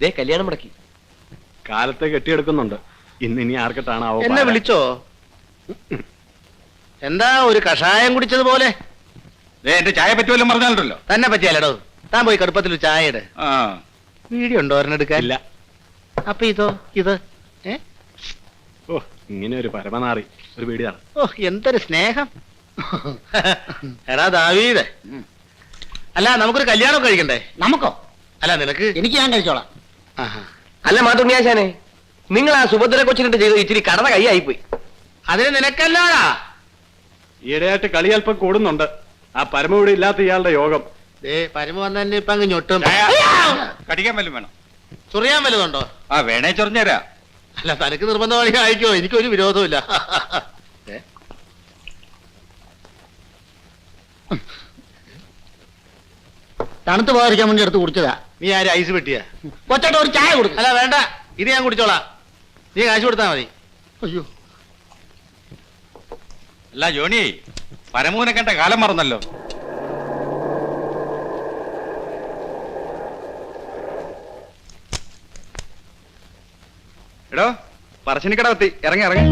ദേ കല്യാണം മുടക്കി. കാലത്തെ കെട്ടിയെടുക്കുന്നുണ്ട്. ഇന്ന് ഇനി ആർക്കിട്ടാണാവോ എന്നെ വിളിച്ചോ? എന്താ ഒരു കഷായം കുടിച്ചതുപോലെ? എന്റെ ചായ പറ്റുമല്ലോ പറഞ്ഞാലോ തന്നെ പറ്റിയാലടോ. താൻ പോയി കടുപ്പത്തിൽ ഒരു ചായ ഇട്. ആ. വീഡിയോ ഉണ്ടോ ഒരെണ്ണെടുക്കാൻ ഇല്ല. അപ്പൊ ഇതോ ഇത്? ഏ? ഓ ഇങ്ങനെ ഒരു പരമനാറി. ഒരു വീടിയാണ് ഓ എന്തൊരു സ്നേഹം. എടാ ദാവീദ്. അല്ല നമുക്കൊരു കല്യാണം കഴിക്കണ്ടേ? നമുക്കോ? അല്ല നിനക്ക്? എനിക്ക് ഞാൻ കഴിച്ചോളാം. അല്ല മാതുണ്ണിയാശാനെ നിങ്ങൾ ആ സുഭദ്ര കൊച്ചിനിട്ട് ചെയ്ത്? ഇച്ചിരി കടന്ന കൈ ആയിപ്പോയി അതിന് നിനക്കല്ലാടാ ഈയിടെയായിട്ട് കളി അല്പം കൂടുന്നുണ്ട്. ആ പരമവിടെ ഇല്ലാത്ത ഇയാളുടെ യോഗം. ദേ പരമ വന്നെ ഇപ്പൊ അങ്ങ് ഞൊട്ടും. കടിക്കാൻ വല്ലതും വേണം? ചൊറിയാൻ വല്ലതുണ്ടോ ആ വേണേ ചൊറിഞ്ഞുതരാ. അല്ല തനിക്ക് നിർബന്ധമായി അയക്കോ എനിക്കൊരു വിരോധമില്ല? തണുത്ത് പോകാതിരിക്കാൻ വേണ്ടി എടുത്ത് കുടിച്ചതാ. നീ ആര് ഐസ് വെട്ടിയാ? കൊച്ചോട്ട് ഒരു ചായ കൊടുക്കും. അല്ല വേണ്ട. ഇത് ഞാൻ കുടിച്ചോളാം. നീ കാശ് കൊടുത്താൽ മതി. അയ്യോ. അല്ല ജോണി പരമൂനെ കണ്ട കാലം മറന്നല്ലോ. എടോ പറശ്ശിനിക്കട എത്തി ഇറങ്ങി ഇറങ്ങി.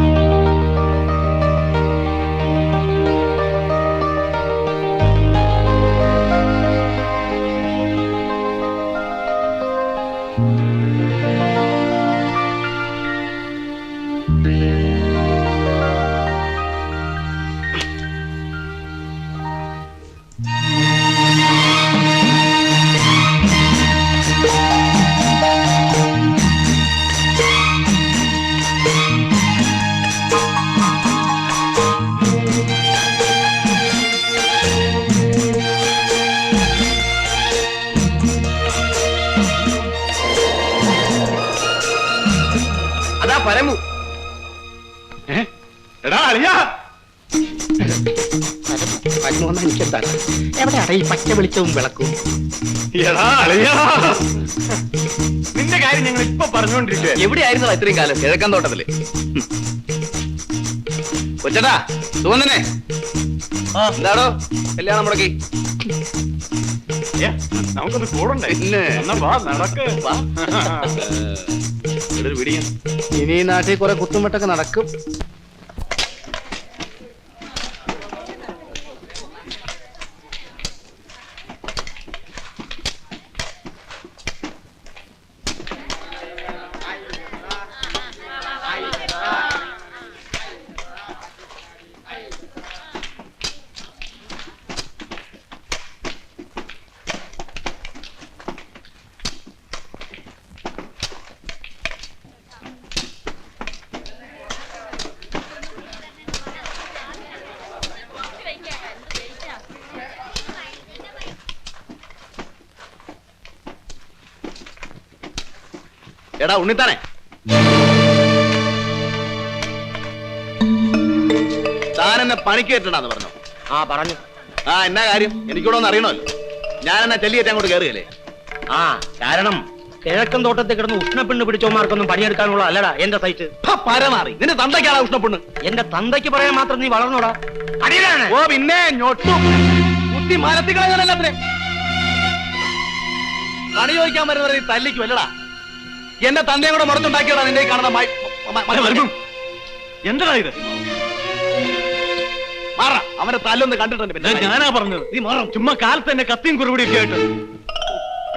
അളിയാ പരമോന്ന് എവിടെ ഈ പച്ച വെളിച്ചവും വിളക്കും എടാ അളിയാ നിന്റെ കാര്യം ഞങ്ങൾ ഇപ്പൊ പറഞ്ഞുകൊണ്ടിരിക്കുക എവിടെയായിരുന്നു ഇത്രയും കാലം കിഴക്കൻ തോട്ടത്തിൽ കൊച്ചടാ സുഗന്ധനെ എന്താടോ കല്യാണം മുടക്കി നമുക്കൊന്ന് കൂടണ്ടേ നടക്ക് ഇനി നാട്ടിൽ കുറെ കുത്തുമെട്ടൊക്കെ നടക്കും എടാ ഉണ്ണിത്താനെ. താൻ എന്നെ പണിക്ക് കയറ്റണ്ടെന്ന് പറഞ്ഞു. ആ പറഞ്ഞു. ആ എന്നാ കാര്യം? എനിക്കൂടെ ഒന്ന് അറിയണമല്ലോ. ഞാൻ എന്നാ ചെല്ലിയേറ്റ് അങ്ങോട്ട് കയറുകയല്ലേ ആ കാരണം കിഴക്കൻ തോട്ടത്തിൽ കിടന്ന് ഉഷ്ണപ്പെണ്ണ് പിടിച്ചോമാർക്കൊന്നും പണിയെടുക്കാനുള്ള അല്ലടാ എന്റെ സൈറ്റ് പരമാറി. നിന്റെ തന്തയ്ക്കാണ് ഉഷ്ണപ്പെണ്ണ്? എന്റെ തന്തയ്ക്ക് പറയാൻ മാത്രം നീ വളർന്നോടാ. അടിയിലാണ്. ഓ പിന്നെ ഞൊട്ടു. കുത്തി പണി ചോദിക്കാൻ വരുന്നത് തല്ലിക്കും അല്ലടാ എന്റെ തന്തയും കൂടെ മുറച്ചുണ്ടാക്കിയടാ നിന്റെ ഈ കാണുന്ന. എന്താ ഇത്? മാറ അവന്റെ തല്ലൊന്ന് കണ്ടിട്ടുണ്ട് പിന്നെ. ഞാനാ പറഞ്ഞത്. നീ മാറും. ചുമ്മാ കാലത്ത് തന്നെ കത്തിയും കുറുപിടിയൊക്കെ ആയിട്ട്.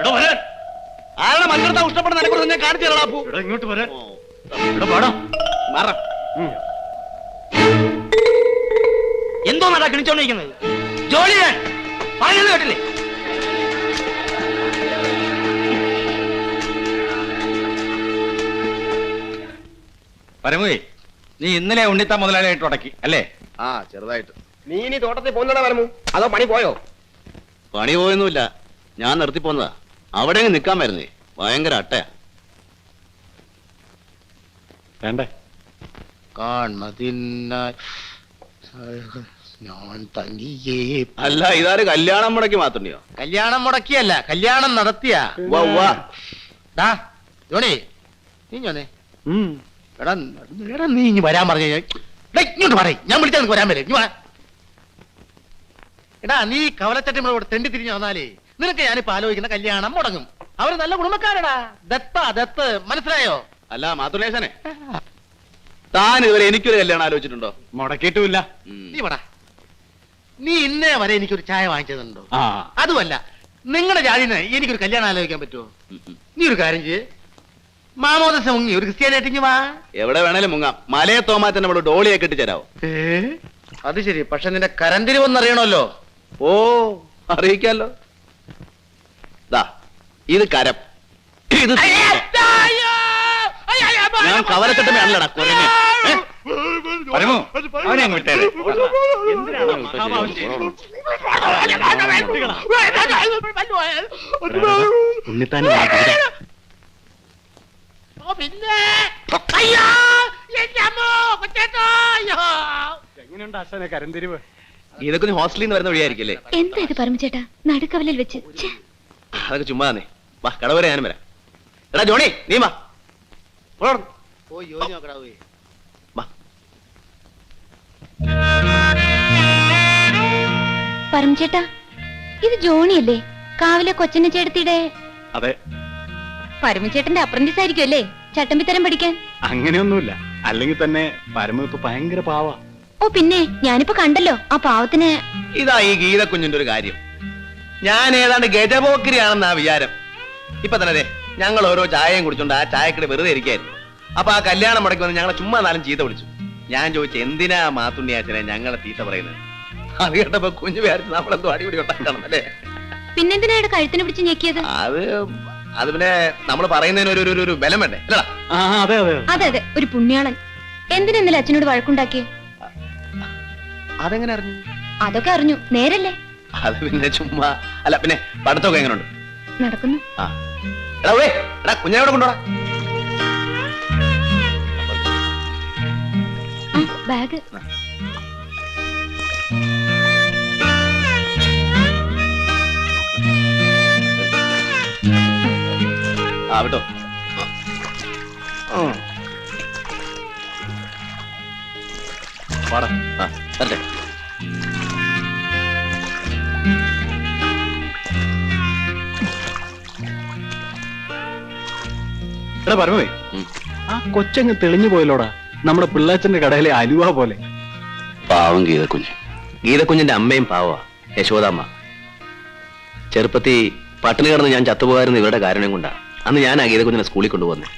എടാ വരാൻ ആരുടെ മറ്റടുത്ത ഇഷ്ടപ്പെടുന്ന നിനക്കുറിച്ച് ഞാൻ കാണിച്ചു തരടാ അപ്പു എടാ ഇങ്ങോട്ട് വരാൻ എടാ പാടാ. മാറ. എന്തോ നടാ കിണിച്ചോണ്ടിരിക്കുന്നത്? ജോലി ഞാൻ പറയുന്നത് കേട്ടില്ലേ? പരമുവേ നീ ഇന്നലെ ഉണ്ണിത്ത മുതലാളിയായിട്ട് ഉടക്കി അല്ലേ? ആ ചെറുതായിട്ട്. നീ ഇനി തോട്ടത്തിൽ പോകുന്നതാ പരമു? അതോ പണി പോയോ? പണി പോയൊന്നുമില്ല. ഞാൻ നിർത്തി പോന്നതാ. അവിടെ നിൽക്കാൻ വരുന്നേ. ഭയങ്കര അട്ടയാ. വേണ്ടേ? കാൺമതിന്നായി ഞാൻ തനിയേ അല്ല ഇതാര് കല്യാണം മുടക്കി മാത്രണ്ടിയോ കല്യാണം മുടക്കിയല്ല കല്യാണം നടത്തിയാ. ഡാ ജോണി നീ ഞാനേ എടാ എടാ നീ ഇനി വരാൻ പറഞ്ഞു ഇങ്ങോട്ട് പറയും. ഞാൻ വിളിച്ചാൽ നിനക്ക് വരാൻ വരെ ഇനി വാ. എടാ നീ കവലച്ചട്ടം ഇവിടെ തെണ്ടി തിരിഞ്ഞു വന്നാലേ നിനക്ക് ഞാനിപ്പോ ആലോചിക്കുന്ന കല്യാണം മുടങ്ങും. അവർ നല്ല കുടുംബക്കാരടാ. ദത്ത ദത്ത്. മനസ്സിലായോ? അല്ല മാതുലേശനെ താൻ ഇതുവരെ എനിക്കൊരു കല്യാണം ആലോചിച്ചിട്ടുണ്ടോ? മുടക്കിയിട്ടുമില്ല. നീ പടാ നീ ഇന്നേ വരെ എനിക്കൊരു ചായ വാങ്ങിച്ചതുണ്ടോ? ആ. അതുമല്ല നിങ്ങളുടെ ജാതിന് എനിക്കൊരു കല്യാണം ആലോചിക്കാൻ പറ്റുമോ. നീ ഒരു കാര്യം ചെയ്യ്. മാമോദസ മുങ്ങി ഒരു ക്രിസ്ത്യാനായിട്ടിങ്ങ് വാ എവിടെ വേണേലും മുങ്ങാം മലയെ തോമാറ്റന്റെ നമ്മൾ ഡോളിയെ കെട്ടിച്ചേരാവോ അത് ശരി പക്ഷെ നിന്റെ കരന്തിരിവെന്നറിയണമല്ലോ ഓ അറിയിക്കാലോ ദാ ഇത് കരം ഇത് ഞാൻ കവലക്കെട്ടുമല്ലടാ അല്ലടാ ഏ? പരമു അവനെ അങ്ങ് വിട്ടേരെ ഉണ്ണിത്താൻ എങ്ങനെയുണ്ട് അച്ഛനെ കരന്തിരിവ് ഇതൊക്കെ നീ ഹോസ്റ്റലിൽ നിന്ന് വരുന്ന വഴിയായിരിക്കല്ലേ? എന്താ ഇത് പരമചേട്ടാ നടുക്കവലിൽ വെച്ച്. ഛെ, അതൊക്കെ ചുമ്മാ തന്നെ വാ കടവരെ ഞാനും വരാം. എടാ ജോണി നീ വാ. പോടാ. അവിടുന്ന്. പോയി ജോലി നോക്കടാ പോയി. വാ. പരമചേട്ടാ ഇത് ജോണിയല്ലേ? കാവിലെ കൊച്ചിനെ ചേട്ടത്തിയുടെ അതെ. പരമചേട്ടന്റെ അപ്രന്റീസ് ആയിരിക്കും അല്ലേ ചട്ടമ്പിത്തരം പഠിക്കാൻ? അങ്ങനെയൊന്നുമില്ല. അല്ലെങ്കിൽ തന്നെ പരമ ഇപ്പൊ ഭയങ്കര പാവാ. ഓ പിന്നെ ഞാനിപ്പോ കണ്ടല്ലോ ആ പാവത്തിന് ഇതാ ഈ ഗീത കുഞ്ഞിന്റെ ഒരു കാര്യം. ഞാൻ ഏതാണ്ട് ഗജപോക്കിരിയാണെന്നാ വിചാരം. ഇപ്പൊ തന്നെ ദേ, ഞങ്ങൾ ഓരോ ചായയും കുടിച്ചോണ്ട് ആ ചായക്കട വെറുതെ ഇരിക്കായിരുന്നു. അപ്പൊ ആ കല്യാണം മുടക്കി വന്ന് ഞങ്ങളെ ചുമ്മാ നാലും ചീത്ത വിളിച്ചു. ഞാൻ ചോദിച്ചു എന്തിനാ മാത്തുണ്ണി അച്ഛനെ ഞങ്ങളെ ചീത്ത പറയുന്നത്? അത് കേട്ടപ്പോ കുഞ്ഞു വിചാരിച്ചു നമ്മളെന്തോ അടിപിടി ഉണ്ടാക്കണം അല്ലേ പിന്നെന്തിനാ ഇവിടെ കഴുത്തിന് പിടിച്ച് ഞെക്കിയത്? അത് അത് പിന്നെ നമ്മൾ പറയുന്നതിന് ഒരു ഒരു- ഒരു ബലം വേണ്ടേ? അല്ലടാ ആ അതെ അതെ അതെ. അതെ ഒരു പുണ്യാളൻ. എന്തിനാ ഇന്നലെ അച്ഛനോട് വഴക്കുണ്ടാക്കിയേ? അതെങ്ങനെ അറിഞ്ഞു? അതൊക്കെ അറിഞ്ഞു. നേരല്ലേ? അത് പിന്നെ ചുമ്മാ. അല്ല പിന്നെ പഠിത്തമൊക്കെ എങ്ങനെയുണ്ട് നടക്കുന്നു. ആ. എടാ ഉവ്വേ, എടാ കുഞ്ഞിനെ ഇവിടെ കൊണ്ടുപോടാ. ആ ബാഗ്. ആ. വിട്ടോ. പാടാ. ആ എടാ ആ കൊച്ചങ്ങ് തെളിഞ്ഞു പോയല്ലോടാ. നമ്മുടെ പിള്ളാച്ചന്റെ കടയിലെ അലുവ പോലെ. പാവം ഗീതക്കുഞ്ഞ്. ഗീതക്കുഞ്ഞിന്റെ അമ്മയും പാവ യശോദാമ്മ. ചെറുപ്പത്തി പട്ടിണി കിടന്ന് ഞാൻ ചത്തുപോകാരുന്ന ഇവരുടെ കാരണം കൊണ്ടാ. അന്ന് ഞാൻ ആ ഗീതക്കുഞ്ഞിനെ സ്കൂളിൽ കൊണ്ടുപോന്നെ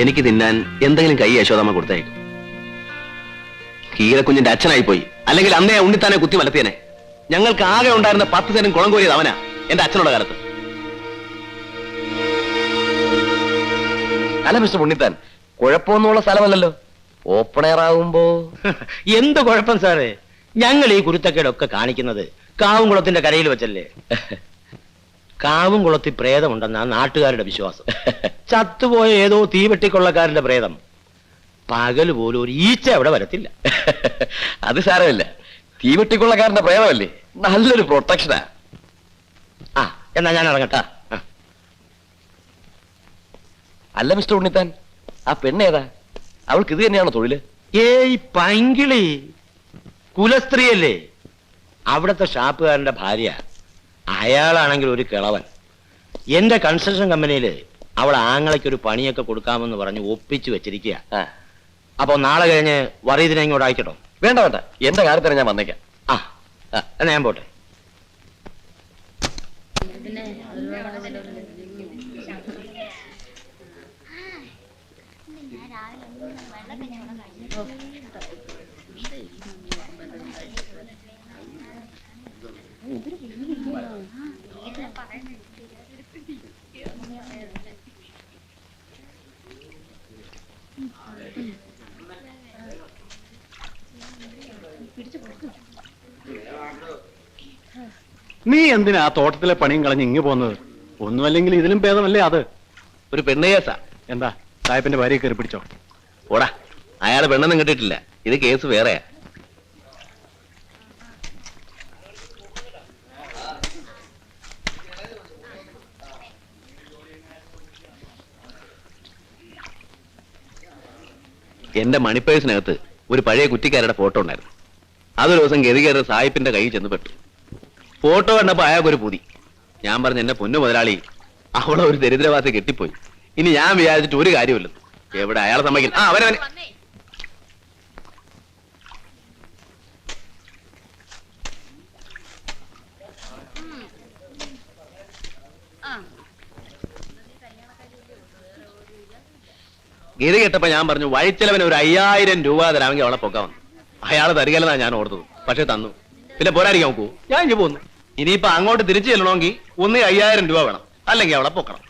എനിക്ക് തിന്നാൻ എന്തെങ്കിലും കൈ യശോദാമ്മ കൊടുത്തയക്കും ഗീതക്കുഞ്ഞിന്റെ അച്ഛനായി പോയി അല്ലെങ്കിൽ അന്നേ ഉണ്ണിത്താനെ കുത്തി മലത്തിയനെ ഞങ്ങൾക്ക് ആകെ ഉണ്ടായിരുന്ന പത്ത് തരം കുളം കോരിയത് അവനാ എന്റെ അച്ഛനുള്ള കാലത്ത്. അല്ല മിസ്റ്റർ ഉണ്ണിത്താൻ കുഴപ്പമൊന്നുമുള്ള സ്ഥലമല്ലല്ലോ. ഓപ്പൺ എയർ ആകുമ്പോ എന്ത് കുഴപ്പം സാറേ? ഞങ്ങൾ ഈ കുരുത്തക്കേടൊക്കെ കാണിക്കുന്നത് കാവുംകുളത്തിന്റെ കരയിൽ വെച്ചല്ലേ? കാവുംകുളത്തിൽ പ്രേതമുണ്ടെന്നാണ് നാട്ടുകാരുടെ വിശ്വാസം. ചത്തുപോയ ഏതോ തീവെട്ടിക്കൊള്ളക്കാരന്റെ പ്രേതം. പകൽ പോലും ഒരു ഈച്ച അവിടെ വരത്തില്ല. അത് സാരമില്ല. തീവെട്ടിക്കൊള്ളക്കാരന്റെ പ്രേതമല്ലേ? നല്ലൊരു പ്രൊട്ടക്ഷനാ. ആ എന്നാ ഞാൻ ഇറങ്ങട്ടാ. അല്ല മിസ്റ്റർ ഉണ്ണിത്താൻ ആ പെണ്ണേതാ അവൾക്ക് ഇത് തന്നെയാണോ തൊഴിൽ? ഏയ് പൈങ്കിളി. കുലസ്ത്രീയല്ലേ. അവിടുത്തെ ഷാപ്പുകാരന്റെ ഭാര്യ. അയാളാണെങ്കിൽ ഒരു കിളവൻ. എന്റെ കൺസ്ട്രക്ഷൻ കമ്പനിയിൽ അവൾ ആങ്ങളയ്ക്ക് ഒരു പണിയൊക്കെ കൊടുക്കാമെന്ന് പറഞ്ഞ് ഒപ്പിച്ചു വെച്ചിരിക്കുക അപ്പൊ നാളെ കഴിഞ്ഞ് വറീതിനെ ഇങ്ങോട്ട് അയക്കട്ടോ. വേണ്ട വേണ്ട. എന്റെ കാര്യത്തിന് ഞാൻ വന്നേക്കാം. ആ, എന്നാ ഞാൻ പോട്ടെ. നീ എന്തിനാ ആ തോട്ടത്തിലെ പണിയും കളഞ്ഞ് ഇങ്ങു പോകുന്നത്? ഒന്നുമല്ലെങ്കിൽ ഇതിലും ഭേദമല്ലേ അത്? ഒരു പെണ്ണുകേസാ എന്താ? സാഹിബിന്റെ ഭാര്യ കയറി പിടിച്ചോ? ഓടാ. അയാളെ പെണ്ണൊന്നും കിട്ടിയിട്ടില്ല ഇത് കേസ് വേറെയാ. എന്റെ മണിപ്പേഴ്സിനകത്ത് ഒരു പഴയ കുറ്റിക്കാരുടെ ഫോട്ടോ ഉണ്ടായിരുന്നു. അതൊരു ദിവസം ഗതികേരുടെ സായിപ്പിന്റെ കയ്യിൽ ചെന്ന് പെട്ടു. ഫോട്ടോ കണ്ടപ്പോ അയാൾക്കൊരു പുതി. ഞാൻ പറഞ്ഞു എന്റെ പൊന്നു മുതലാളി അവളെ ഒരു ദരിദ്രവാസി കെട്ടിപ്പോയി. ഇനി ഞാൻ വിചാരിച്ചിട്ട് ഒരു കാര്യമില്ല എവിടെ അയാളെ സമ്മതിക്കില്ല. ആ അവനവൻ ഗീത കേട്ടപ്പോ ഞാൻ പറഞ്ഞു വഴിച്ചെലവന് ഒരു അയ്യായിരം രൂപ തരാമെങ്കിൽ അവളെ പൊക്കാവുന്നു അയാൾ തരികല്ലെന്നാ ഞാൻ ഓർത്തത്. പക്ഷെ തന്നു. പിന്നെ പോരാടിക്കാൻ നോക്കൂ. ഞാൻ ഇനി പോന്നു. ഇനിയിപ്പോ അങ്ങോട്ട് തിരിച്ചു ചെല്ലണമെങ്കിൽ ഒന്ന് അയ്യായിരം രൂപ വേണം. അല്ലെങ്കിൽ അവളെ പൊക്കണം.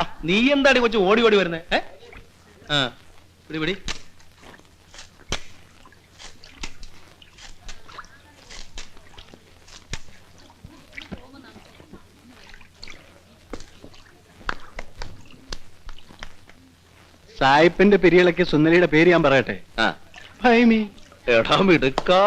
ആ, നീ എന്താടി കൊച്ചു ഓടി ഓടി വരുന്നേ? ഏ? ആ പിടി പിടി. സായിപ്പിന്റെ പെരിയളയ്ക്ക് സുന്ദരിയുടെ പേര് ഞാൻ പറയട്ടെ? ആ. ഭൈമി. എടാ മിടുക്കാ.